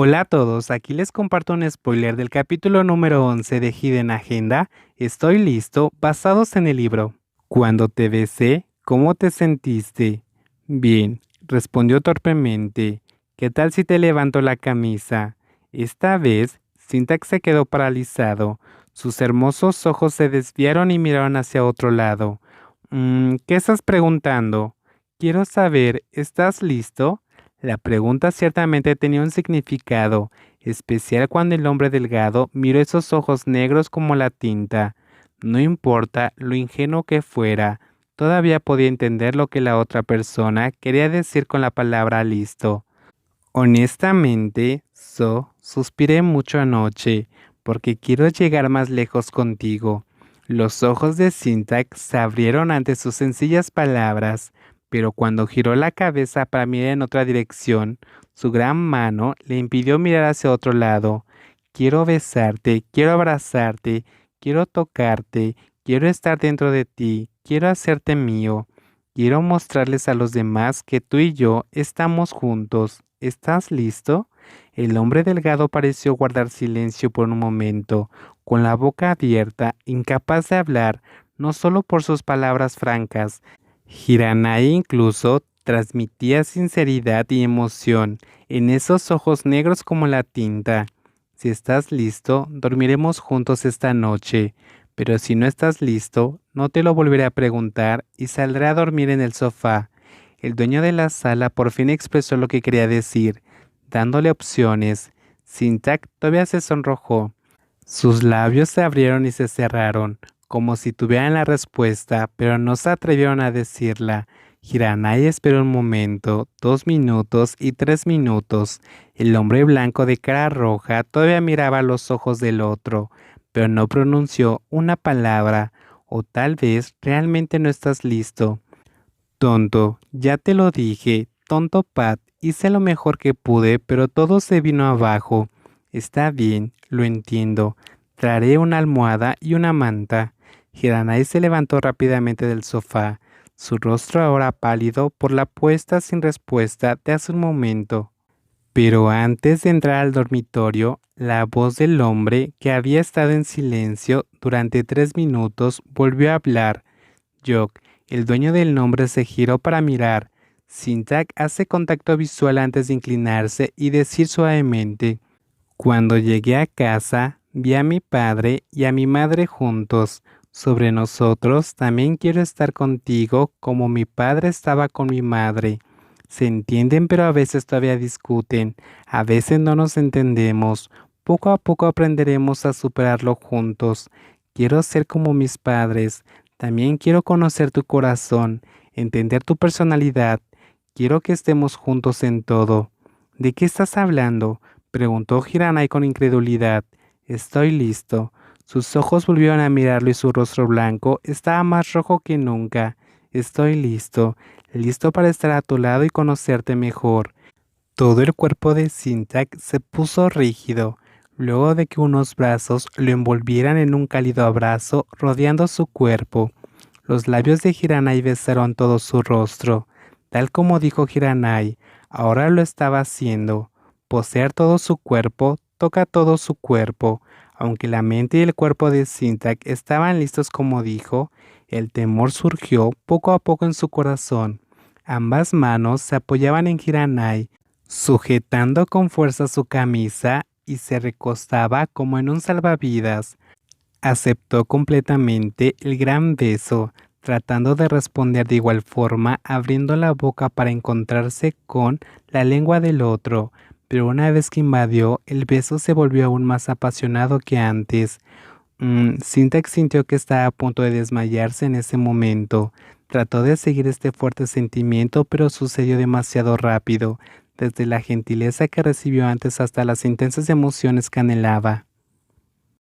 Hola a todos, aquí les comparto un spoiler del capítulo número 11 de Hidden Agenda. Estoy listo, basados en el libro. Cuando te besé, ¿cómo te sentiste? Bien, respondió torpemente. ¿Qué tal si te levanto la camisa? Esta vez, Syntax se quedó paralizado. Sus hermosos ojos se desviaron y miraron hacia otro lado. Mm, ¿Qué estás preguntando? Quiero saber, ¿estás listo? La pregunta ciertamente tenía un significado, especial cuando el hombre delgado miró esos ojos negros como la tinta. No importa lo ingenuo que fuera, todavía podía entender lo que la otra persona quería decir con la palabra listo. Honestamente, So, suspiré mucho anoche, porque quiero llegar más lejos contigo. Los ojos de Syntax se abrieron ante sus sencillas palabras, pero cuando giró la cabeza para mirar en otra dirección, su gran mano le impidió mirar hacia otro lado. Quiero besarte, quiero abrazarte, quiero tocarte, quiero estar dentro de ti, quiero hacerte mío. Quiero mostrarles a los demás que tú y yo estamos juntos. ¿Estás listo? El hombre delgado pareció guardar silencio por un momento, con la boca abierta, incapaz de hablar, no solo por sus palabras francas, Hiranai incluso transmitía sinceridad y emoción en esos ojos negros como la tinta. Si estás listo, dormiremos juntos esta noche, pero si no estás listo, no te lo volveré a preguntar y saldré a dormir en el sofá. El dueño de la sala por fin expresó lo que quería decir, dándole opciones. Sintak todavía se sonrojó. Sus labios se abrieron y se cerraron, como si tuvieran la respuesta, pero no se atrevieron a decirla. Hiranai esperó un momento, dos minutos y tres minutos. El hombre blanco de cara roja todavía miraba los ojos del otro, pero no pronunció una palabra, o tal vez realmente no estás listo. Tonto, ya te lo dije, tonto Pat, hice lo mejor que pude, pero todo se vino abajo. Está bien, lo entiendo. Traeré una almohada y una manta. Hiranai se levantó rápidamente del sofá, su rostro ahora pálido por la puesta sin respuesta de hace un momento. Pero antes de entrar al dormitorio, la voz del hombre, que había estado en silencio durante tres minutos, volvió a hablar. Jock, el dueño del nombre, se giró para mirar. Sintak hace contacto visual antes de inclinarse y decir suavemente, Cuando llegué a casa, vi a mi padre y a mi madre juntos sobre nosotros, también quiero estar contigo como mi padre estaba con mi madre. Se entienden pero a veces todavía discuten, a veces no nos entendemos. Poco a poco aprenderemos a superarlo juntos. Quiero ser como mis padres. También quiero conocer tu corazón, entender tu personalidad. Quiero que estemos juntos en todo. ¿De qué estás hablando? preguntó Hiranai con incredulidad. Estoy listo. Sus ojos volvieron a mirarlo y su rostro blanco estaba más rojo que nunca. Estoy listo, listo para estar a tu lado y conocerte mejor. Todo el cuerpo de Syntax se puso rígido, luego de que unos brazos lo envolvieran en un cálido abrazo rodeando su cuerpo. Los labios de Hiranai besaron todo su rostro. Tal como dijo Hiranai, ahora lo estaba haciendo. Poseer todo su cuerpo toca todo su cuerpo. Aunque la mente y el cuerpo de Sintak estaban listos como dijo, el temor surgió poco a poco en su corazón. Ambas manos se apoyaban en Hiranai, sujetando con fuerza su camisa y se recostaba como en un salvavidas. Aceptó completamente el gran beso, tratando de responder de igual forma, abriendo la boca para encontrarse con la lengua del otro, pero una vez que invadió, el beso se volvió aún más apasionado que antes. Mm, sintió que estaba a punto de desmayarse en ese momento. Trató de seguir este fuerte sentimiento, pero sucedió demasiado rápido, desde la gentileza que recibió antes hasta las intensas emociones que anhelaba.